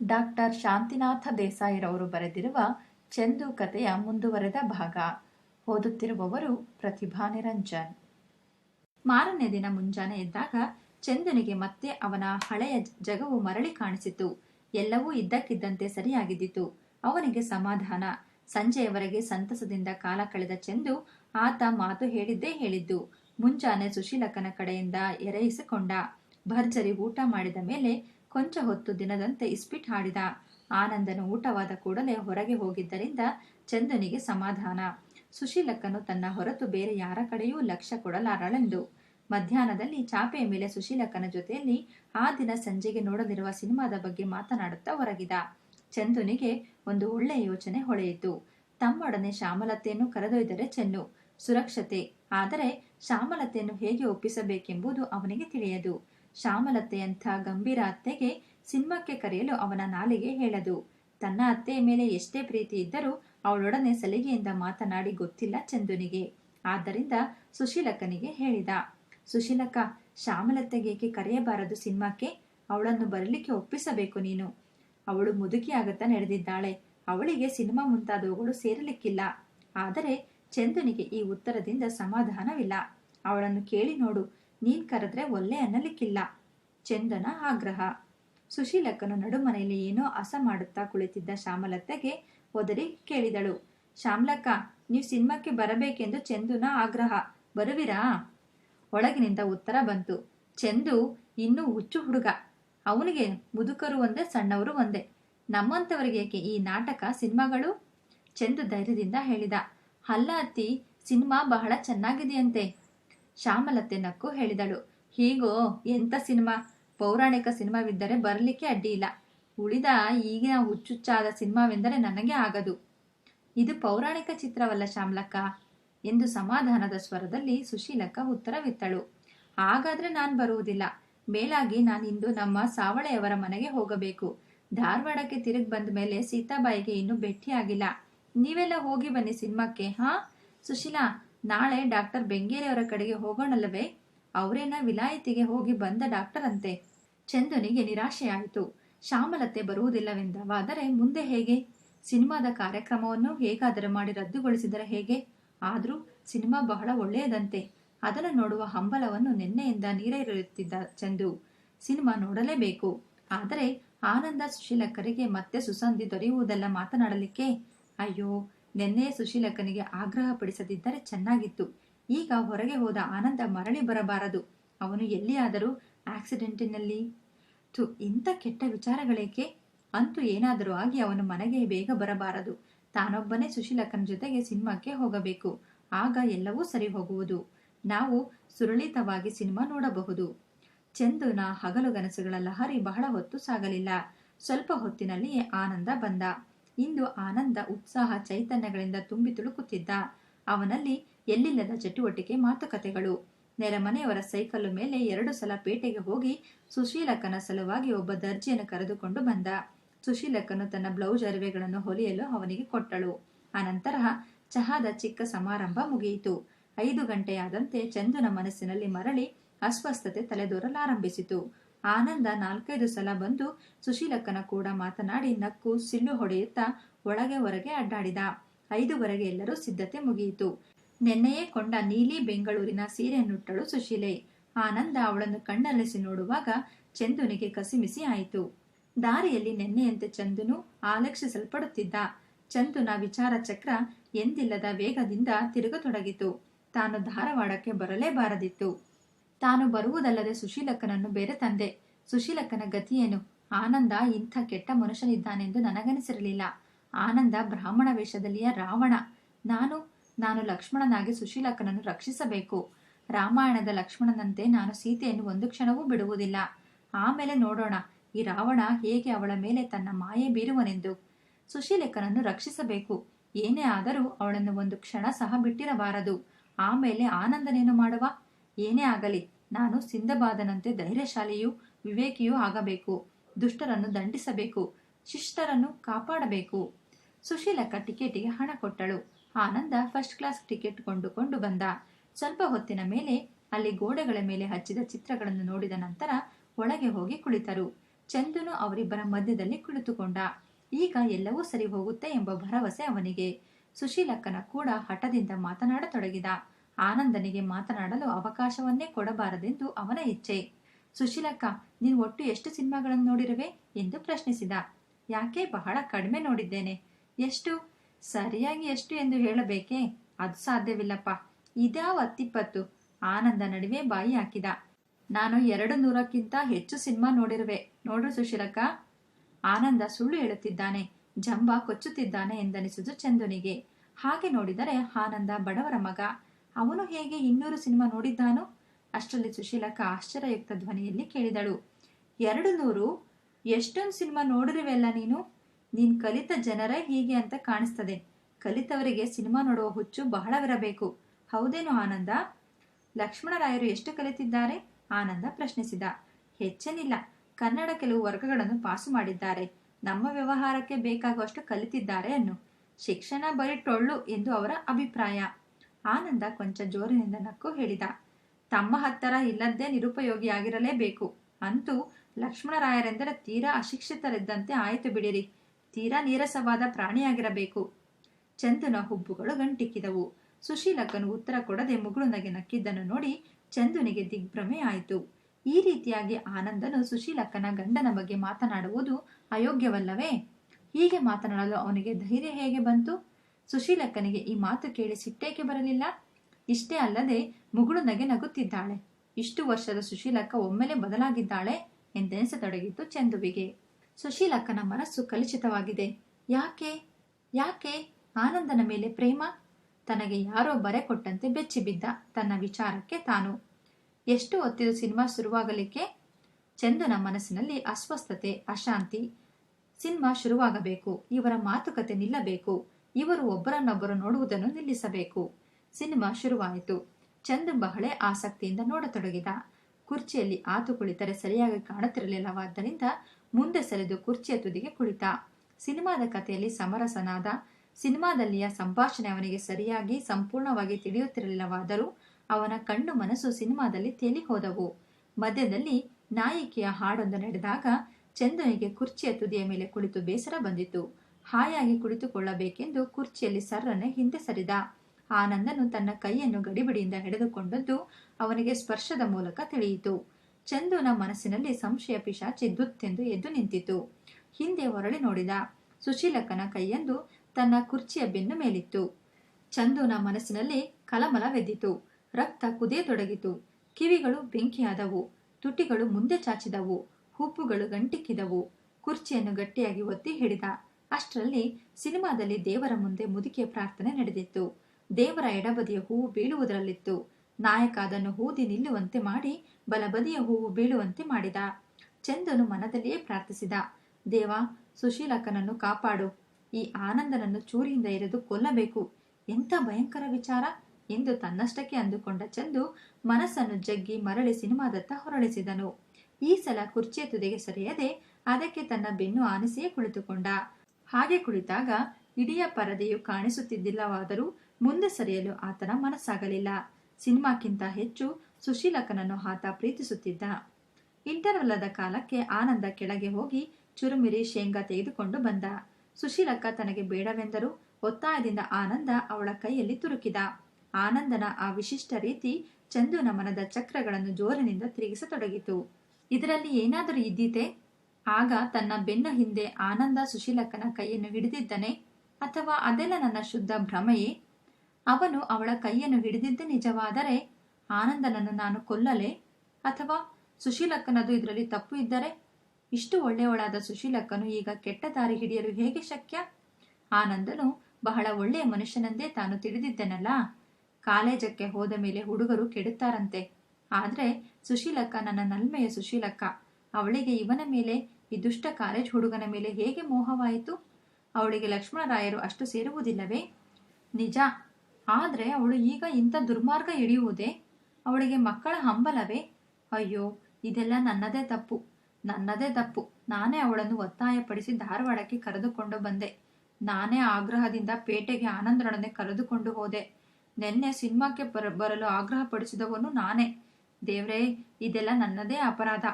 Doctor Shantinatha ದೇಸಾಯಿರವರು ಬರೆದಿರುವ ಚಂದು ಕಥೆಯ ಮುಂದುವರೆದ ಭಾಗ. ಓದುತ್ತಿರುವವರು ಪ್ರತಿಭಾ ನಿರಂಜನ್. ಮಾರನೇ ದಿನ ಮುಂಜಾನೆ ಇದ್ದಾಗ ಚಂದನಿಗೆ ಮತ್ತೆ ಅವನ ಹಳೆಯ ಜಗವು ಮರಳಿ ಕಾಣಿಸಿತು. ಎಲ್ಲವೂ ಇದ್ದಕ್ಕಿದ್ದಂತೆ ಸರಿಯಾಗಿದ್ದಿತು. ಅವನಿಗೆ ಸಮಾಧಾನ. ಸಂಜೆಯವರೆಗೆ ಸಂತಸದಿಂದ ಕಾಲ ಕಳೆದ ಚೆಂದು ಆತ ಮಾತು ಹೇಳಿದ್ದೇ ಹೇಳಿದ್ದು, ಮುಂಜಾನೆ ಸುಶೀಲಕನ ಕಡೆಯಿಂದ ಎರೆಯಿಸಿಕೊಂಡ. ಭರ್ಜರಿ ಊಟ ಮಾಡಿದ ಮೇಲೆ ಕೊಂಚ ಹೊತ್ತು ದಿನದಂತೆ ಇಸ್ಪಿಟ್ ಹಾಡಿದ. ಆನಂದನು ಊಟವಾದ ಕೂಡಲೇ ಹೊರಗೆ ಹೋಗಿದ್ದರಿಂದ ಚಂದನಿಗೆ ಸಮಾಧಾನ. ಸುಶೀಲಕ್ಕನು ತನ್ನ ಹೊರತು ಬೇರೆ ಯಾರ ಕಡೆಯೂ ಲಕ್ಷ್ಯ ಕೊಡಲಾರಳೆಂದು. ಮಧ್ಯಾಹ್ನದಲ್ಲಿ ಚಾಪೆಯ ಮೇಲೆ ಸುಶೀಲಕ್ಕನ ಜೊತೆಯಲ್ಲಿ ಆ ದಿನ ಸಂಜೆಗೆ ನೋಡಲಿರುವ ಸಿನಿಮಾದ ಬಗ್ಗೆ ಮಾತನಾಡುತ್ತಾ ಹೊರಗಿದ. ಚಂದುನಿಗೆ ಒಂದು ಒಳ್ಳೆಯ ಯೋಚನೆ ಹೊಳೆಯಿತು. ತಮ್ಮೊಡನೆ ಶ್ಯಾಮಲತೆಯನ್ನು ಕರೆದೊಯ್ದರೆ ಚೆನ್ನು, ಸುರಕ್ಷತೆ. ಆದರೆ ಶ್ಯಾಮಲತೆಯನ್ನು ಹೇಗೆ ಒಪ್ಪಿಸಬೇಕೆಂಬುದು ಅವನಿಗೆ ತಿಳಿಯದು. ಶ್ಯಾಮಲತೆಯಂಥ ಗಂಭೀರ ಅತ್ತೆಗೆ ಸಿನಿಮಾಕ್ಕೆ ಕರೆಯಲು ಅವನ ನಾಲಿಗೆ ಹೇಳದು. ತನ್ನ ಅತ್ತೆಯ ಮೇಲೆ ಎಷ್ಟೇ ಪ್ರೀತಿ ಇದ್ದರೂ ಅವಳೊಡನೆ ಸಲಿಗೆಯಿಂದ ಮಾತನಾಡಿ ಗೊತ್ತಿಲ್ಲ ಚಂದುನಿಗೆ. ಆದ್ದರಿಂದ ಸುಶೀಲಕ್ಕನಿಗೆ ಹೇಳಿದ. ಸುಶೀಲಕ್ಕ ಶ್ಯಾಮಲತೆಗೇಕೆ ಕರೆಯಬಾರದು ಸಿನಿಮಾಕ್ಕೆ? ಅವಳನ್ನು ಬರಲಿಕ್ಕೆ ಒಪ್ಪಿಸಬೇಕು ನೀನು. ಅವಳು ಮುದುಕಿಯಾಗುತ್ತಾ ನಡೆದಿದ್ದಾಳೆ. ಅವಳಿಗೆ ಸಿನಿಮಾ ಮುಂತಾದವುಗಳು ಸೇರಲಿಕ್ಕಿಲ್ಲ. ಆದರೆ ಚಂದುನಿಗೆ ಈ ಉತ್ತರದಿಂದ ಸಮಾಧಾನವಿಲ್ಲ. ಅವಳನ್ನು ಕೇಳಿ ನೋಡು. ನೀನ್ ಕರೆದ್ರೆ ಒಲ್ಲೆ ಅನ್ನಲಿಕ್ಕಿಲ್ಲ. ಚಂದನ ಆಗ್ರಹ. ಸುಶೀಲಕ್ಕನು ನಡುಮನೆಯಲ್ಲಿ ಏನೋ ಅಸ ಮಾಡುತ್ತಾ ಕುಳಿತಿದ್ದ ಶ್ಯಾಮಲತ್ತೆಗೆ ಒದರಿ ಕೇಳಿದಳು. ಶ್ಯಾಮಲಕ್ಕ, ನೀವು ಸಿನಿಮಾಕ್ಕೆ ಬರಬೇಕೆಂದು ಚಂದುನ ಆಗ್ರಹ. ಬರುವಿರಾ? ಒಳಗಿನಿಂದ ಉತ್ತರ ಬಂತು. ಚಂದು ಇನ್ನೂ ಹುಚ್ಚು ಹುಡುಗ. ಅವನಿಗೆ ಮುದುಕರು ಒಂದೇ, ಸಣ್ಣವರು ಒಂದೇ. ನಮ್ಮಂಥವರಿಗೆ ಏಕೆ ಈ ನಾಟಕ, ಸಿನಿಮಾಗಳು? ಚಂದು ಧೈರ್ಯದಿಂದ ಹೇಳಿದ. ಅಲ್ಲ ಅತ್ತಿ, ಸಿನಿಮಾ ಬಹಳ ಚೆನ್ನಾಗಿದೆಯಂತೆ. ಶ್ಯಾಮಲತೆ ನಕ್ಕು ಹೇಳಿದಳು. ಹೀಗೋ ಎಂಥ ಸಿನಿಮಾ? ಪೌರಾಣಿಕ ಸಿನಿಮಾವಿದ್ದರೆ ಬರಲಿಕ್ಕೆ ಅಡ್ಡಿ ಇಲ್ಲ. ಉಳಿದ ಈಗಿನ ಹುಚ್ಚುಚ್ಚಾದ ಸಿನಿಮಾವೆಂದರೆ ನನಗೆ ಆಗದು. ಇದು ಪೌರಾಣಿಕ ಚಿತ್ರವಲ್ಲ ಶ್ಯಾಮಲಕ್ಕ. ಎಂದು ಸಮಾಧಾನದ ಸ್ವರದಲ್ಲಿ ಸುಶೀಲಕ್ಕ ಉತ್ತರವಿತ್ತಳು. ಹಾಗಾದ್ರೆ ನಾನು ಬರುವುದಿಲ್ಲ. ಮೇಲಾಗಿ ನಾನಿಂದು ನಮ್ಮ ಸಾವಳೆಯವರ ಮನೆಗೆ ಹೋಗಬೇಕು. ಧಾರವಾಡಕ್ಕೆ ತಿರುಗಿ ಬಂದ ಮೇಲೆ ಸೀತಾಬಾಯಿಗೆ ಇನ್ನೂ ಭೇಟಿಯಾಗಿಲ್ಲ. ನೀವೆಲ್ಲ ಹೋಗಿ ಬನ್ನಿ ಸಿನಿಮಾಕ್ಕೆ, ಹಾ? ಸುಶೀಲಾ ನಾಳೆ ಡಾಕ್ಟರ್ ಬೆಂಗೇರಿಯವರ ಕಡೆಗೆ ಹೋಗೋಣಲ್ಲವೇ? ಅವರೇನ ವಿಲಾಯತಿಗೆ ಹೋಗಿ ಬಂದ ಡಾಕ್ಟರ್ ಅಂತೆ ಚಂದನಿಗೆ ನಿರಾಶೆಯಾಯಿತು. ಶ್ಯಾಮಲತೆ ಬರುವುದಿಲ್ಲವೆಂದವಾದರೆ ಮುಂದೆ ಹೇಗೆ? ಸಿನಿಮಾದ ಕಾರ್ಯಕ್ರಮವನ್ನು ಹೇಗಾದರೂ ಮಾಡಿ ರದ್ದುಗೊಳಿಸಿದರೆ ಹೇಗೆ? ಆದರೂ ಸಿನಿಮಾ ಬಹಳ ಒಳ್ಳೆಯದಂತೆ. ಅದನ್ನು ನೋಡುವ ಹಂಬಲವನ್ನು ನಿನ್ನೆಯಿಂದ ನೀರೇರಿಯುತ್ತಿದ್ದ ಚಂದು. ಸಿನಿಮಾ ನೋಡಲೇಬೇಕು. ಆದರೆ ಆನಂದ ಸುಶೀಲಕ್ಕರಿಗೆ ಮತ್ತೆ ಸುಸಂಧಿ ದೊರೆಯುವುದೆಲ್ಲ ಮಾತನಾಡಲಿಕ್ಕೆ? ಅಯ್ಯೋ ನಿನ್ನೆ ಸುಶೀಲಕ್ಕನಿಗೆ ಆಗ್ರಹ ಪಡಿಸದಿದ್ದರೆ ಚೆನ್ನಾಗಿತ್ತು. ಈಗ ಹೊರಗೆ ಹೋದ ಆನಂದ ಮರಳಿ ಬರಬಾರದು. ಅವನು ಎಲ್ಲಿಯಾದರೂ ಆಕ್ಸಿಡೆಂಟಿನಲ್ಲಿ. ತು ಇಂಥ ಕೆಟ್ಟ ವಿಚಾರಗಳೇಕೆ? ಅಂತೂ ಏನಾದರೂ ಆಗಿ ಅವನು ಮನೆಗೆ ಬೇಗ ಬರಬಾರದು. ತಾನೊಬ್ಬನೇ ಸುಶೀಲಕ್ಕನ ಜೊತೆಗೆ ಸಿನಿಮಾಕ್ಕೆ ಹೋಗಬೇಕು. ಆಗ ಎಲ್ಲವೂ ಸರಿ ಹೋಗುವುದು. ನಾವು ಸುರಳಿತವಾಗಿ ಸಿನಿಮಾ ನೋಡಬಹುದು. ಚಂದುನ ಹಗಲುಗನಸುಗಳ ಲಹರಿ ಬಹಳ ಹೊತ್ತು ಸಾಗಲಿಲ್ಲ. ಸ್ವಲ್ಪ ಹೊತ್ತಿನಲ್ಲಿಯೇ ಆನಂದ ಬಂದ. ಇಂದು ಆನಂದ, ಉತ್ಸಾಹ, ಚೈತನ್ಯಗಳಿಂದ ತುಂಬಿ ತುಳುಕುತ್ತಿದ್ದ ಅವನಲ್ಲಿ ಎಲ್ಲಿಲ್ಲದ ಚಟುವಟಿಕೆ ಮಾತುಕತೆಗಳು. ನೆರೆಮನೆಯವರ ಸೈಕಲ್ ಮೇಲೆ ಎರಡು ಸಲ ಪೇಟೆಗೆ ಹೋಗಿ ಸುಶೀಲಕ್ಕನ ಸಲುವಾಗಿ ಒಬ್ಬ ದರ್ಜಿಯನ್ನು ಕರೆದುಕೊಂಡು ಬಂದ. ಸುಶೀಲಕ್ಕನು ತನ್ನ ಬ್ಲೌಸ್ ಅರಿವೆಗಳನ್ನು ಹೊಲಿಯಲು ಅವನಿಗೆ ಕೊಟ್ಟಳು. ಅನಂತರ ಚಹಾದ ಚಿಕ್ಕ ಸಮಾರಂಭ ಮುಗಿಯಿತು. ಐದು ಗಂಟೆಯಾದಂತೆ ಚಂದನ ಮನಸ್ಸಿನಲ್ಲಿ ಮರಳಿ ಅಸ್ವಸ್ಥತೆ ತಲೆದೋರಲಾರಂಭಿಸಿತು. ಆನಂದ ನಾಲ್ಕೈದು ಸಲ ಬಂದು ಸುಶೀಲಕ್ಕನ ಕೂಡ ಮಾತನಾಡಿ ನಕ್ಕು ಸಿಲ್ಲು ಹೊಡೆಯುತ್ತಾ ಒಳಗೆ ಹೊರಗೆ ಅಡ್ಡಾಡಿದ. ಐದುವರೆಗೆ ಎಲ್ಲರೂ ಸಿದ್ಧತೆ ಮುಗಿಯಿತು. ನೆನ್ನೆಯೇ ಕೊಂಡ ನೀಲಿ ಬೆಂಗಳೂರಿನ ಸೀರೆಯನ್ನುಟ್ಟಳು ಸುಶೀಲೆ. ಆನಂದ ಅವಳನ್ನು ಕಣ್ಣಲ್ಲಿಸಿ ನೋಡುವಾಗ ಚಂದುನಿಗೆ ಕಸಿಮಿಸಿ ಆಯಿತು. ದಾರಿಯಲ್ಲಿ ನೆನ್ನೆಯಂತೆ ಚಂದುನು ಆಲಕ್ಷಿಸಲ್ಪಡುತ್ತಿದ್ದ. ಚಂದುನ ವಿಚಾರ ಚಕ್ರ ಎಂದಿಲ್ಲದ ವೇಗದಿಂದ ತಿರುಗತೊಡಗಿತು. ತಾನು ಧಾರವಾಡಕ್ಕೆ ಬರಲೇಬಾರದಿತ್ತು ತಾನು ಬರುವುದಲ್ಲದೆ ಸುಶೀಲಕ್ಕನನ್ನು ಬೇರೆ ತಂದೆ. ಸುಶೀಲಕ್ಕನ ಗತಿಯೇನು ಆನಂದ ಇಂಥ ಕೆಟ್ಟ ಮನುಷ್ಯನಿದ್ದಾನೆಂದು ನನಗನಿಸಿರಲಿಲ್ಲ. ಆನಂದ ಬ್ರಾಹ್ಮಣ ವೇಷದಲ್ಲಿಯ ರಾವಣ. ನಾನು ನಾನು ಲಕ್ಷ್ಮಣನಾಗಿ ಸುಶೀಲಕ್ಕನನ್ನು ರಕ್ಷಿಸಬೇಕು. ರಾಮಾಯಣದ ಲಕ್ಷ್ಮಣನಂತೆ ನಾನು ಸೀತೆಯನ್ನು ಒಂದು ಕ್ಷಣವೂ ಬಿಡುವುದಿಲ್ಲ. ಆಮೇಲೆ ನೋಡೋಣ, ಈ ರಾವಣ ಹೇಗೆ ಅವಳ ಮೇಲೆ ತನ್ನ ಮಾಯೆ ಬೀರುವನೆಂದು. ಸುಶೀಲಕ್ಕನನ್ನು ರಕ್ಷಿಸಬೇಕು. ಏನೇ ಆದರೂ ಅವಳನ್ನು ಒಂದು ಕ್ಷಣ ಸಹ ಬಿಟ್ಟಿರಬಾರದು. ಆಮೇಲೆ ಆನಂದನೇನು ಮಾಡುವ? ಏನೇ ಆಗಲಿ ನಾನು ಸಿಂಧಬಾದನಂತೆ ಧೈರ್ಯಶಾಲಿಯೂ ವಿವೇಕಿಯೂ ಆಗಬೇಕು. ದುಷ್ಟರನ್ನು ದಂಡಿಸಬೇಕು. ಶಿಷ್ಟರನ್ನು ಕಾಪಾಡಬೇಕು. ಸುಶೀಲಕ್ಕ ಟಿಕೆಟಿಗೆ ಹಣ ಕೊಟ್ಟಳು. ಆನಂದ ಫಸ್ಟ್ ಕ್ಲಾಸ್ ಟಿಕೆಟ್ ಕೊಂಡುಕೊಂಡು ಬಂದ. ಸ್ವಲ್ಪ ಹೊತ್ತಿನ ಮೇಲೆ ಅಲ್ಲಿ ಗೋಡೆಗಳ ಮೇಲೆ ಹಚ್ಚಿದ ಚಿತ್ರಗಳನ್ನು ನೋಡಿದ ನಂತರ ಒಳಗೆ ಹೋಗಿ ಕುಳಿತರು. ಚಂದನು ಅವರಿಬ್ಬರ ಮಧ್ಯದಲ್ಲಿ ಕುಳಿತುಕೊಂಡ. ಈಗ ಎಲ್ಲವೂ ಸರಿ ಹೋಗುತ್ತೆ ಎಂಬ ಭರವಸೆ ಅವನಿಗೆ. ಸುಶೀಲಕ್ಕನ ಕೂಡ ಹಠದಿಂದ ಮಾತನಾಡತೊಡಗಿದ. ಆನಂದನಿಗೆ ಮಾತನಾಡಲು ಅವಕಾಶವನ್ನೇ ಕೊಡಬಾರದೆಂದು ಅವನ ಇಚ್ಛೆ. ಸುಶೀಲಕ್ಕ, ನೀನು ಒಟ್ಟು ಎಷ್ಟು ಸಿನಿಮಾಗಳನ್ನು ನೋಡಿರುವೆ? ಎಂದು ಪ್ರಶ್ನಿಸಿದ. ಯಾಕೆ ಬಹಳ ಕಡಿಮೆ ನೋಡಿದ್ದೇನೆ. ಎಷ್ಟು? ಸರಿಯಾಗಿ ಎಷ್ಟು ಎಂದು ಹೇಳಬೇಕೇ? ಅದು ಸಾಧ್ಯವಿಲ್ಲಪ್ಪ. ಇದ್ಯಾವ ಹತ್ತಿಪ್ಪತ್ತು ಆನಂದ ನಡುವೆ ಬಾಯಿ ಹಾಕಿದ. ನಾನು ಎರಡು ನೂರಕ್ಕಿಂತ ಹೆಚ್ಚು ಸಿನಿಮಾ ನೋಡಿರುವೆ. ನೋಡ್ರಿ ಸುಶೀಲಕ್ಕ. ಆನಂದ ಸುಳ್ಳು ಹೇಳುತ್ತಿದ್ದಾನೆ. ಜಂಬ ಕೊಚ್ಚುತ್ತಿದ್ದಾನೆ ಎಂದನಿಸಿದು ಚಂದುನಿಗೆ. ಹಾಗೆ ನೋಡಿದರೆ ಆನಂದ ಬಡವರ ಮಗ. ಅವನು ಹೇಗೆ ಇನ್ನೂರು ಸಿನಿಮಾ ನೋಡಿದ್ದಾನೋ ಅಷ್ಟರಲ್ಲಿ ಸುಶೀಲಕ್ಕ ಆಶ್ಚರ್ಯಯುಕ್ತ ಧ್ವನಿಯಲ್ಲಿ ಕೇಳಿದಳು. ಎರಡು ನೂರು? ಎಷ್ಟೊಂದು ಸಿನಿಮಾ ನೋಡಿರುವೆಲ್ಲ ನೀನು? ನೀನು ಕಲಿತ ಜನರೇ ಹೀಗೆ ಅಂತ ಕಾಣಿಸ್ತದೆ. ಕಲಿತವರಿಗೆ ಸಿನಿಮಾ ನೋಡುವ ಹುಚ್ಚು ಬಹಳವಿರಬೇಕು. ಹೌದೇನು ಆನಂದ? ಲಕ್ಷ್ಮಣರಾಯರು ಎಷ್ಟು ಕಲಿತಿದ್ದಾರೆ? ಆನಂದ ಪ್ರಶ್ನಿಸಿದ. ಹೆಚ್ಚೇನಿಲ್ಲ. ಕನ್ನಡ ಕೆಲವು ವರ್ಗಗಳನ್ನು ಪಾಸು ಮಾಡಿದ್ದಾರೆ. ನಮ್ಮ ವ್ಯವಹಾರಕ್ಕೆ ಬೇಕಾಗುವಷ್ಟು ಕಲಿತಿದ್ದಾರೆ ಅನ್ನು. ಶಿಕ್ಷಣ ಬರೀ ಟೊಳ್ಳು ಎಂದು ಅವರ ಅಭಿಪ್ರಾಯ. ಆನಂದ ಕೊಂಚ ಜೋರಿನಿಂದ ನಕ್ಕು ಹೇಳಿದ. ತಮ್ಮ ಹತ್ತರ ಇಲ್ಲದ್ದೇ ನಿರುಪಯೋಗಿಯಾಗಿರಲೇಬೇಕು. ಅಂತೂ ಲಕ್ಷ್ಮಣರಾಯರೆಂದರೆ ತೀರಾ ಅಶಿಕ್ಷಿತರಿದ್ದಂತೆ ಆಯಿತು ಬಿಡಿರಿ. ತೀರಾ ನೀರಸವಾದ ಪ್ರಾಣಿಯಾಗಿರಬೇಕು. ಚಂದನ ಹುಬ್ಬುಗಳು ಗಂಟಿಕ್ಕಿದವು. ಸುಶೀಲಕ್ಕನು ಉತ್ತರ ಕೊಡದೆ ಮುಗುಳು ನಗೆ ನಕ್ಕಿದ್ದನ್ನು ನೋಡಿ ಚಂದುನಿಗೆ ದಿಗ್ಭ್ರಮೆ ಆಯಿತು. ಈ ರೀತಿಯಾಗಿ ಆನಂದನು ಸುಶೀಲಕ್ಕನ ಗಂಡನ ಬಗ್ಗೆ ಮಾತನಾಡುವುದು ಅಯೋಗ್ಯವಲ್ಲವೇ? ಹೀಗೆ ಮಾತನಾಡಲು ಅವನಿಗೆ ಧೈರ್ಯ ಹೇಗೆ ಬಂತು? ಸುಶೀಲಕ್ಕನಿಗೆ ಈ ಮಾತು ಕೇಳಿ ಸಿಟ್ಟೇಕೆ ಬರಲಿಲ್ಲ? ಇಷ್ಟೇ ಅಲ್ಲದೆ ಮುಗುಳು ನಗೆ ನಗುತ್ತಿದ್ದಾಳೆ. ಇಷ್ಟು ವರ್ಷದ ಸುಶೀಲಕ್ಕ ಒಮ್ಮೆಲೆ ಬದಲಾಗಿದ್ದಾಳೆ ಎಂದೆನಿಸತೊಡಗಿತ್ತು ಚಂದುವಿಗೆ. ಸುಶೀಲಕ್ಕನ ಮನಸ್ಸು ಕಲುಷಿತವಾಗಿದೆ. ಯಾಕೆ? ಯಾಕೆ? ಆನಂದನ ಮೇಲೆ ಪ್ರೇಮ? ತನಗೆ ಯಾರೋ ಬರೆ ಕೊಟ್ಟಂತೆ ಬೆಚ್ಚಿಬಿದ್ದ ತನ್ನ ವಿಚಾರಕ್ಕೆ ತಾನು. ಎಷ್ಟು ಹೊತ್ತಿದು ಸಿನಿಮಾ ಶುರುವಾಗಲಿಕ್ಕೆ? ಚಂದನ ಮನಸ್ಸಿನಲ್ಲಿ ಅಸ್ವಸ್ಥತೆ, ಅಶಾಂತಿ. ಸಿನಿಮಾ ಶುರುವಾಗಬೇಕು, ಇವರ ಮಾತುಕತೆ ನಿಲ್ಲಬೇಕು. ಇವರು ಒಬ್ಬರನ್ನೊಬ್ಬರು ನೋಡುವುದನ್ನು ನಿಲ್ಲಿಸಬೇಕು. ಸಿನಿಮಾ ಶುರುವಾಯಿತು. ಚಂದು ಬಹಳ ಆಸಕ್ತಿಯಿಂದ ನೋಡತೊಡಗಿದ. ಕುರ್ಚಿಯಲ್ಲಿ ಆತು ಕುಳಿತರೆ ಸರಿಯಾಗಿ ಕಾಣುತ್ತಿರಲಿಲ್ಲವಾದ್ದರಿಂದ ಮುಂದೆ ಸರಿದು ಕುರ್ಚಿಯ ತುದಿಗೆ ಕುಳಿತ. ಸಿನಿಮಾದ ಕಥೆಯಲ್ಲಿ ಸಮರಸನಾದ, ಸಿನಿಮಾದಲ್ಲಿಯ ಸಂಭಾಷಣೆ ಅವನಿಗೆ ಸರಿಯಾಗಿ ಸಂಪೂರ್ಣವಾಗಿ ತಿಳಿಯುತ್ತಿರಲಿಲ್ಲವಾದರೂ ಅವನ ಕಣ್ಣು ಮನಸ್ಸು ಸಿನಿಮಾದಲ್ಲಿ ತೇಲಿ ಹೋದವು. ಮಧ್ಯದಲ್ಲಿ ನಾಯಕಿಯ ಹಾಡೊಂದು ನಡೆದಾಗ ಚಂದನಿಗೆ ಕುರ್ಚಿಯ ತುದಿಯ ಮೇಲೆ ಕುಳಿತು ಬೇಸರ ಬಂದಿತು. ಹಾಯಾಗಿ ಕುಳಿತುಕೊಳ್ಳಬೇಕೆಂದು ಕುರ್ಚಿಯಲ್ಲಿ ಸರ್ರನೆ ಹಿಂದೆ ಸರಿದ. ಆನಂದನು ತನ್ನ ಕೈಯನ್ನು ಗಡಿಬಿಡಿಯಿಂದ ಹಿಡಿದುಕೊಂಡದ್ದು ಅವನಿಗೆ ಸ್ಪರ್ಶದ ಮೂಲಕ ತಿಳಿಯಿತು. ಚಂದುನ ಮನಸ್ಸಿನಲ್ಲಿ ಸಂಶಯ ಪಿಶಾಚಿ ದುತ್ತೆಂದು ಎದ್ದು ನಿಂತಿತು. ಹಿಂದೆ ಹೊರಳಿ ನೋಡಿದ. ಸುಶೀಲಕ್ಕನ ಕೈಯೆಂದು ತನ್ನ ಕುರ್ಚಿಯ ಬೆನ್ನು ಮೇಲಿತ್ತು. ಚಂದುನ ಮನಸ್ಸಿನಲ್ಲಿ ಕಲಮಲವೆದ್ದಿತು ರಕ್ತ ಕುದಿಯತೊಡಗಿತು. ಕಿವಿಗಳು ಬೆಂಕಿಯಾದವು. ತುಟಿಗಳು ಮುಂದೆ ಚಾಚಿದವು. ಹುಬ್ಬುಗಳು ಗಂಟಿಕ್ಕಿದವು. ಕುರ್ಚಿಯನ್ನು ಗಟ್ಟಿಯಾಗಿ ಒತ್ತಿ ಹಿಡಿದ. ಅಷ್ಟರಲ್ಲಿ ಸಿನಿಮಾದಲ್ಲಿ ದೇವರ ಮುಂದೆ ಮುದುಕಿಯ ಪ್ರಾರ್ಥನೆ ನಡೆದಿತ್ತು. ದೇವರ ಎಡಬದಿಯ ಹೂವು ಬೀಳುವುದರಲ್ಲಿತ್ತು. ನಾಯಕ ಅದನ್ನು ಹೂದಿ ನಿಲ್ಲುವಂತೆ ಮಾಡಿ ಬಲಬದಿಯ ಹೂವು ಬೀಳುವಂತೆ ಮಾಡಿದ. ಚಂದನು ಮನದಲ್ಲಿಯೇ ಪ್ರಾರ್ಥಿಸಿದ. ದೇವ ಸುಶೀಲಕ್ಕನನ್ನು ಕಾಪಾಡು. ಈ ಆನಂದನನ್ನು ಚೂರಿಯಿಂದ ಎರೆದು ಕೊಲ್ಲಬೇಕು. ಎಂಥ ಭಯಂಕರ ವಿಚಾರ! ಎಂದು ತನ್ನಷ್ಟಕ್ಕೆ ಅಂದುಕೊಂಡ ಚಂದು ಮನಸ್ಸನ್ನು ಜಗ್ಗಿ ಮರಳಿ ಸಿನಿಮಾದತ್ತ ಹೊರಳಿಸಿದನು. ಈ ಸಲ ಕುರ್ಚಿಯ ತುದಿಗೆ ಸರಿಯದೆ ಅದಕ್ಕೆ ತನ್ನ ಬೆನ್ನು ಆನಿಸಿಯೇ ಕುಳಿತುಕೊಂಡ. ಹಾಗೆ ಕುಳಿತಾಗ ಇಡಿಯ ಪರದೆಯು ಕಾಣಿಸುತ್ತಿದ್ದಿಲ್ಲವಾದರೂ ಮುಂದೆ ಸರಿಯಲು ಆತನ ಮನಸ್ಸಾಗಲಿಲ್ಲ. ಸಿನಿಮಾಕ್ಕಿಂತ ಹೆಚ್ಚು ಸುಶೀಲಕನನ್ನು ಆತ ಪ್ರೀತಿಸುತ್ತಿದ್ದ. ಇಂಟರ್ವಲ್ಲದ ಕಾಲಕ್ಕೆ ಆನಂದ ಕೆಳಗೆ ಹೋಗಿ ಚುರುಮಿರಿ ಶೇಂಗಾ ತೆಗೆದುಕೊಂಡು ಬಂದ. ಸುಶೀಲಕ್ಕ ತನಗೆ ಬೇಡವೆಂದರೂ ಒತ್ತಾಯದಿಂದ ಆನಂದ ಅವಳ ಕೈಯಲ್ಲಿ ತುರುಕಿದ. ಆನಂದನ ಆ ವಿಶಿಷ್ಟ ರೀತಿ ಚಂದುನ ಮನದ ಚಕ್ರಗಳನ್ನು ಜೋರಿನಿಂದ ತಿರುಗಿಸತೊಡಗಿತು. ಇದರಲ್ಲಿ ಏನಾದರೂ ಇದ್ದೀತೆ? ಆಗ ತನ್ನ ಬೆನ್ನ ಹಿಂದೆ ಆನಂದ ಸುಶೀಲಕ್ಕನ ಕೈಯನ್ನು ಹಿಡಿದಿದ್ದನೆ ಅಥವಾ ಅದೆಲ್ಲ ನನ್ನ ಶುದ್ಧ ಭ್ರಮೆಯೇ? ಅವನು ಅವಳ ಕೈಯನ್ನು ಹಿಡಿದಿದ್ದೇ ನಿಜವಾದರೆ ಆನಂದನನ್ನು ನಾನು ಕೊಲ್ಲಲೆ? ಅಥವಾ ಸುಶೀಲಕ್ಕನದು ಇದರಲ್ಲಿ ತಪ್ಪು ಇದ್ದರೆ ಇಷ್ಟು ಒಳ್ಳೆಯವಳಾದ ಸುಶೀಲಕ್ಕನು ಈಗ ಕೆಟ್ಟ ದಾರಿ ಹಿಡಿಯಲು ಹೇಗೆ ಶಕ್ಯ? ಆನಂದನು ಬಹಳ ಒಳ್ಳೆಯ ಮನುಷ್ಯನೆಂದೇ ತಾನು ತಿಳಿದಿದ್ದೆನಲ್ಲ? ಕಾಲೇಜಕ್ಕೆ ಹೋದ ಮೇಲೆ ಹುಡುಗರು ಕೆಡುತ್ತಾರಂತೆ. ಆದರೆ ಸುಶೀಲಕ್ಕ ನನ್ನ ನಲ್ಮೆಯ ಸುಶೀಲಕ್ಕ, ಅವಳಿಗೆ ಇವನ ಮೇಲೆ ಈ ದುಷ್ಟ ಕಾಲೇಜ್ ಹುಡುಗನ ಮೇಲೆ ಹೇಗೆ ಮೋಹವಾಯಿತು? ಅವಳಿಗೆ ಲಕ್ಷ್ಮಣರಾಯರು ಅಷ್ಟು ಸೇರುವುದಿಲ್ಲವೇ? ನಿಜ. ಆದರೆ ಅವಳು ಈಗ ಇಂಥ ದುರ್ಮಾರ್ಗ ಹಿಡಿಯುವುದೇ? ಅವಳಿಗೆ ಮಕ್ಕಳ ಹಂಬಲವೇ? ಅಯ್ಯೋ, ಇದೆಲ್ಲ ನನ್ನದೇ ತಪ್ಪು. ನನ್ನದೇ ತಪ್ಪು. ನಾನೇ ಅವಳನ್ನು ಒತ್ತಾಯಪಡಿಸಿ ಧಾರವಾಡಕ್ಕೆ ಕರೆದುಕೊಂಡು ಬಂದೆ. ನಾನೇ ಆಗ್ರಹದಿಂದ ಪೇಟೆಗೆ ಆನಂದರೊಡನೆ ಕರೆದುಕೊಂಡು ಹೋದೆ. ನಿನ್ನೆ ಸಿನಿಮಾಕ್ಕೆ ಬರ, ಬರಲು ಆಗ್ರಹ ಪಡಿಸಿದವನು ನಾನೇ. ದೇವ್ರೇ, ಇದೆಲ್ಲ ನನ್ನದೇ ಅಪರಾಧ.